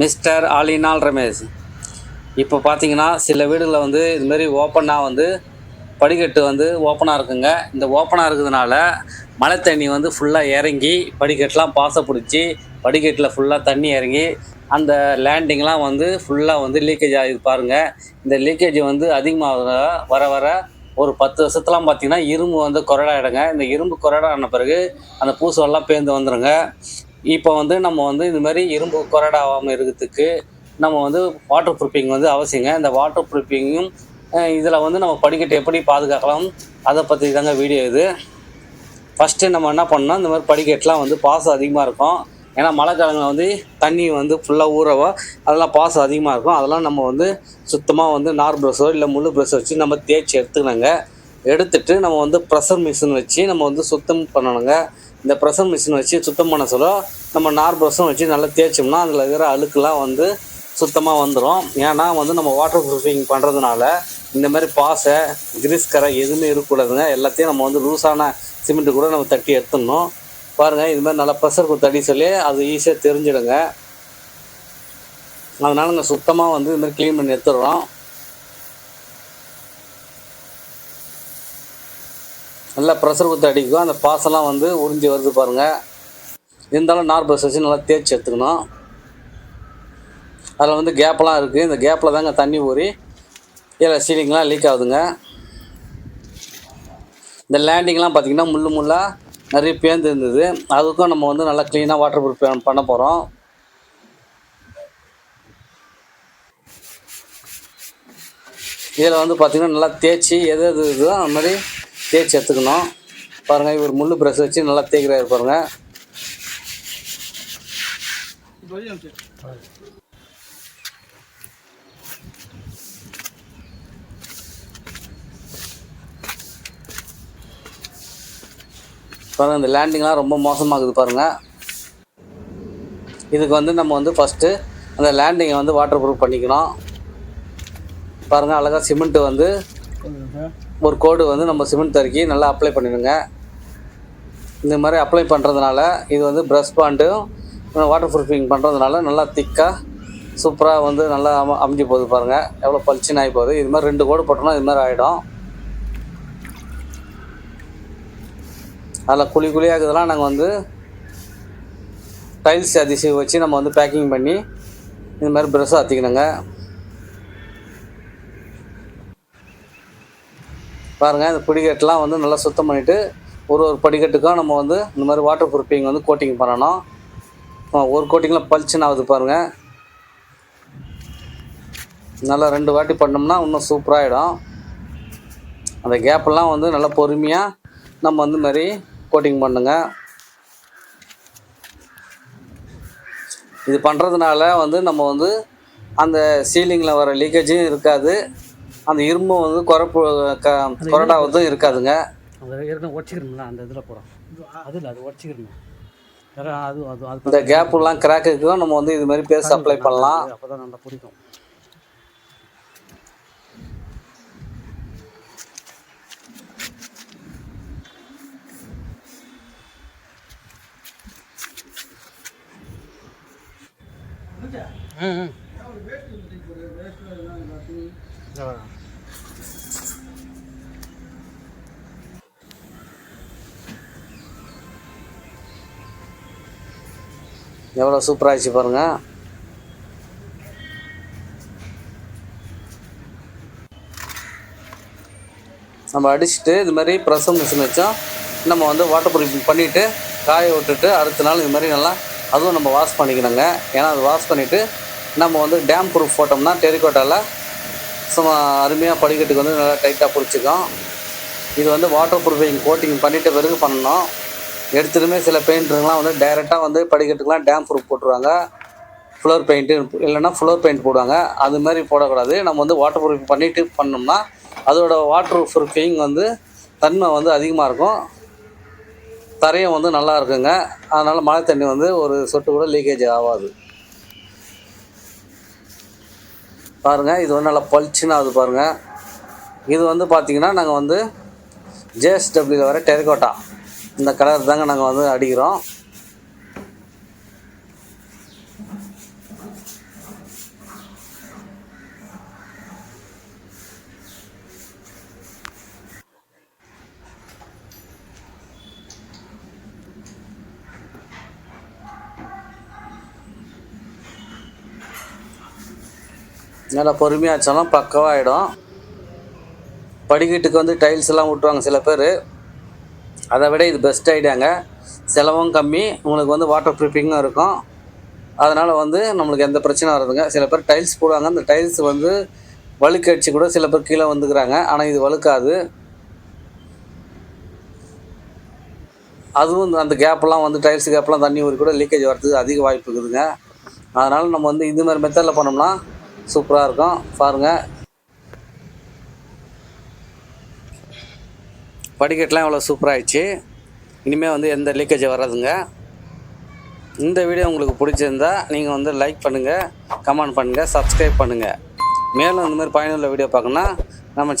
Mister ஆலினால் Ramesh. இப்போ பார்த்தீங்கன்னா சில வீடுகளில் வந்து இதுமாரி ஓப்பனாக வந்து படிக்கட்டு வந்து ஓப்பனாக இருக்குங்க. இந்த ஓப்பனாக இருக்கிறதுனால மழை தண்ணி வந்து ஃபுல்லாக இறங்கி படிக்கட்டுலாம் பாசை பிடிச்சி படிக்கட்டில் ஃபுல்லாக தண்ணி இறங்கி அந்த லேண்டிங்லாம் வந்து ஃபுல்லாக வந்து லீக்கேஜ் ஆகி பாருங்க. இந்த லீக்கேஜ் வந்து அதிகமாக வர வர ஒரு பத்து வருஷத்துலாம் பார்த்தீங்கன்னா இரும்பு வந்து கொரடாயிடுங்க இந்த இரும்பு கொரடா ஆன பிறகு அந்த பூசெல்லாம் பேர்ந்து வந்துடுங்க இப்போ வந்து நம்ம வந்து இந்த மாதிரி இரும்பு கொரடாகாமல் இருக்கிறதுக்கு நம்ம வந்து வாட்டர் ப்ரூஃபிங் வந்து அவசியங்க. இந்த வாட்டர் ப்ரூஃபிங்கும் இதில் வந்து நம்ம படிக்கட்டு எப்படி பாதுகாக்கலாம் அதை பற்றி தாங்க வீடியோ இது. ஃபஸ்ட்டு நம்ம என்ன பண்ணோம் இந்த மாதிரி படிக்கட்டுலாம் வந்து பாசம் அதிகமாக இருக்கும். ஏன்னா மழை காலங்களில் வந்து தண்ணி வந்து ஃபுல்லாக ஊறவோ அதெல்லாம் பாசம் அதிகமாக இருக்கும். அதெல்லாம் நம்ம வந்து சுத்தமாக வந்து நார் ப்ரஷோ இல்லை முழு ப்ரஷ் வச்சு நம்ம தேய்ச்சி எடுத்துக்கணுங்க. எடுத்துட்டு நம்ம வந்து ப்ரெஷர் மிஷின் வச்சு நம்ம வந்து சுத்தம் பண்ணணுங்க. இந்த ப்ரெஷர் மிஷின் வச்சு சுத்தம் பண்ண சொல்ல நம்ம நார் ப்ரஷும் வச்சு நல்லா தேய்ச்சோம்னா அதில் இருக்கிற அழுக்கெல்லாம் வந்து சுத்தமாக வந்துடும் ஏன்னா வந்து நம்ம வாட்டர் ப்ரூஃபிங் பண்ணுறதுனால இந்த மாதிரி பாசை கிரீஸ் கரை எதுவுமே இருக்கக்கூடாதுங்க. எல்லாத்தையும் நம்ம வந்து லூஸான சிமெண்ட்டு கூட நம்ம தட்டி எடுத்துடணும். பாருங்கள் இது மாதிரி நல்லா ப்ரெஷர் கொடுத்து அடி சொல்லி அது ஈஸியாக தெரிஞ்சிடுங்க. அதனால நாங்கள் சுத்தமாக வந்து இது மாதிரி க்ளீன் பண்ணி எடுத்துடுறோம். நல்லா ப்ரெஷர் கொடுத்து அடிக்கும். அந்த பாசெல்லாம் வந்து உறிஞ்சி வருது பாருங்கள் இருந்தாலும் நார் ப்ரஷ் வச்சு நல்லா தேய்ச்சி எடுத்துக்கணும். அதில் வந்து கேப்லாம் இருக்குது இந்த கேப்பில் தாங்க தண்ணி ஊறி இதில் சீலிங்லாம் லீக் ஆகுதுங்க. இந்த லேண்டிங்லாம் பார்த்திங்கன்னா முள்ளு முள்ளாக நிறைய பேர்ந்து இருந்தது. அதுக்கும் நம்ம வந்து நல்லா க்ளீனாக வாட்டர் ப்ரூஃப் பண்ண போகிறோம் இதில் வந்து பார்த்திங்கன்னா நல்லா தேய்ச்சி எது எது இதுதோ அந்த மாதிரி தேய்ச்சி எடுத்துக்கணும். பாருங்கள் இவர் முள் ப்ரெஷ் வச்சு நல்லா தேய்க்கிறாரு பாருங்கள் பாருங்கள் இந்த லேண்டிங்லாம் ரொம்ப மோசமாகுது பாருங்கள் இதுக்கு வந்து நம்ம வந்து ஃபஸ்ட்டு அந்த லேண்டிங்கை வந்து வாட்டர் ப்ரூஃப் பண்ணிக்கணும். பாருங்கள் அழகாக சிமெண்ட்டு வந்து ஒரு கோடு வந்து நம்ம சிமெண்ட் தருக்கி நல்லா அப்ளை பண்ணிடுங்க. இந்த மாதிரி அப்ளை பண்ணுறதுனால இது வந்து ப்ரஷ் பாண்டும் வாட்டர் ப்ரூஃபிங் பண்ணுறதுனால நல்லா திக்காக சூப்பராக வந்து நல்லா அம அமைஞ்சு போகுது பாருங்கள் எவ்வளோ பளிச்சுன்னு ஆகி போகுது. இது மாதிரி ரெண்டு கோடு போட்டோம்னா இது மாதிரி ஆகிடும் அதில் குழி குழியாக இருக்கிறதெல்லாம் நாங்கள் வந்து டைல்ஸ் அதிசயம் வச்சு நம்ம வந்து பேக்கிங் பண்ணி இந்த மாதிரி ப்ரெஷ்ஷாக அத்திக்கணுங்க. பாருங்கள் இந்த படிக்கட்டுலாம் வந்து நல்லா சுத்தம் பண்ணிவிட்டு ஒரு ஒரு படிக்கட்டுக்கும் நம்ம வந்து இந்த மாதிரி வாட்டர் ப்ரூஃபிங் வந்து கோட்டிங் பண்ணணும். ஒரு கோட்டிங்கில் பளிச்சுன்னு ஆகுது பாருங்கள் நல்லா ரெண்டு வாட்டி பண்ணோம்னா இன்னும் சூப்பராகிடும் அந்த கேப்பெல்லாம் வந்து நல்லா பொறுமையாக நம்ம வந்து மாதிரி கோட்டிங் பண்ணுங்க. இது பண்ணுறதுனால வந்து நம்ம வந்து அந்த சீலிங்கில் வர லீக்கேஜும் இருக்காது. அந்த இரும்பும் வந்து குறப்பு கொரடாவதும் இருக்காதுங்க. அந்த ஏற்கனவே உடச்சிக்கிறோம்ல அந்த இதில் போகிறோம் அது உடச்சிக்கிறணும் வேற அது அது அது இந்த கேப்புலாம் கிராக்குக்கும் நம்ம வந்து இது மாதிரி பேஸ் அப்ளை பண்ணலாம். அப்போ தான் நல்லா பிடிக்கும் ம் ம். எவ்வளோ சூப்பராக ஆச்சு பாருங்கள் நம்ம அடிச்சுட்டு இது மாதிரி ப்ரெஷர் மிஷின் வச்சோம் நம்ம வந்து வாட்டர் ப்ரூஃபிங் பண்ணிவிட்டு காய விட்டுட்டு அடுத்த நாள் இது மாதிரி நல்லா அதுவும் நம்ம வாஷ் பண்ணிக்கணுங்க. ஏன்னா அது வாஷ் பண்ணிவிட்டு நம்ம வந்து டேம் ப்ரூஃப் போட்டோம்னா டெரிகோட்டாவில் சும்மா அருமையாக படிக்கட்டுக்கு வந்து நல்லா டைட்டாக பிடிச்சிக்கும். இது வந்து வாட்டர் ப்ரூஃபிங் கோட்டிங் பண்ணிட்ட பிறகு பண்ணணும். எடுத்துட்டுமே சில பெயிண்டருங்களாம் வந்து டைரெக்டாக வந்து படிக்கட்டுக்கெலாம் டேம் ப்ரூஃப் போட்டுருவாங்க. ஃப்ளோர் பெயிண்ட்டு இல்லைன்னா ஃப்ளோர் பெயிண்ட் போடுவாங்க. அது மாதிரி போடக்கூடாது. நம்ம வந்து வாட்டர் ப்ரூஃப் பண்ணிவிட்டு பண்ணோம்னா அதோட வாட்டர் ப்ரூஃபிங் வந்து தன்மை வந்து அதிகமாக இருக்கும். தரையும் வந்து நல்லா இருக்குங்க. அதனால் மழை தண்ணி வந்து ஒரு சொட்டு கூட லீக்கேஜ் ஆகாது. பாருங்கள் இது வந்து நல்லா பளிச்சுன்னு ஆகுது பாருங்கள் இது வந்து பார்த்திங்கன்னா நாங்கள் வந்து ஜேஎஸ்டபிள்யூ வர டெரிகோட்டா இந்த கலர் தாங்க நாங்கள் வந்து அடிக்கிறோம். நல்லா பொறுமையாக வச்சாலும் பக்கவாகிடும் படிக்கட்டுக்கு வந்து டைல்ஸ் எல்லாம் விட்டுவாங்க சில பேர். அதை விட இது பெஸ்ட் ஐடியாங்க செலவும் கம்மி உங்களுக்கு வந்து வாட்டர் ப்ரூஃபிங்கும் இருக்கும். அதனால் வந்து நம்மளுக்கு எந்த பிரச்சனையும் வராதுங்க. சில பேர் டைல்ஸ் போடுவாங்க. அந்த டைல்ஸ் வந்து வழுக்கடிச்சு கூட சில பேர் கீழே வந்துக்கிறாங்க. ஆனால் இது வழுக்காது. அதுவும் அந்த கேப்லாம் வந்து டைல்ஸ் கேப்லாம் தண்ணி ஊறி கூட லீக்கேஜ் வரதுக்கு அதிக வாய்ப்பு இருக்குதுங்க. அதனால் நம்ம வந்து இந்த மாதிரி மெத்தடில் பண்ணோம்னா சூப்பராக இருக்கும். பாருங்கள் படிக்கட்டெலாம் எவ்வளோ சூப்பராகிடுச்சு இனிமேல் வந்து எந்த லீக்கேஜ் வராதுங்க. இந்த வீடியோ உங்களுக்கு பிடிச்சிருந்தா நீங்கள் வந்து லைக் பண்ணுங்கள் கமெண்ட் பண்ணுங்கள் சப்ஸ்கிரைப் பண்ணுங்கள் மேலும் இந்த மாதிரி பயனுள்ள வீடியோ பார்க்கணுன்னா நம்ம சே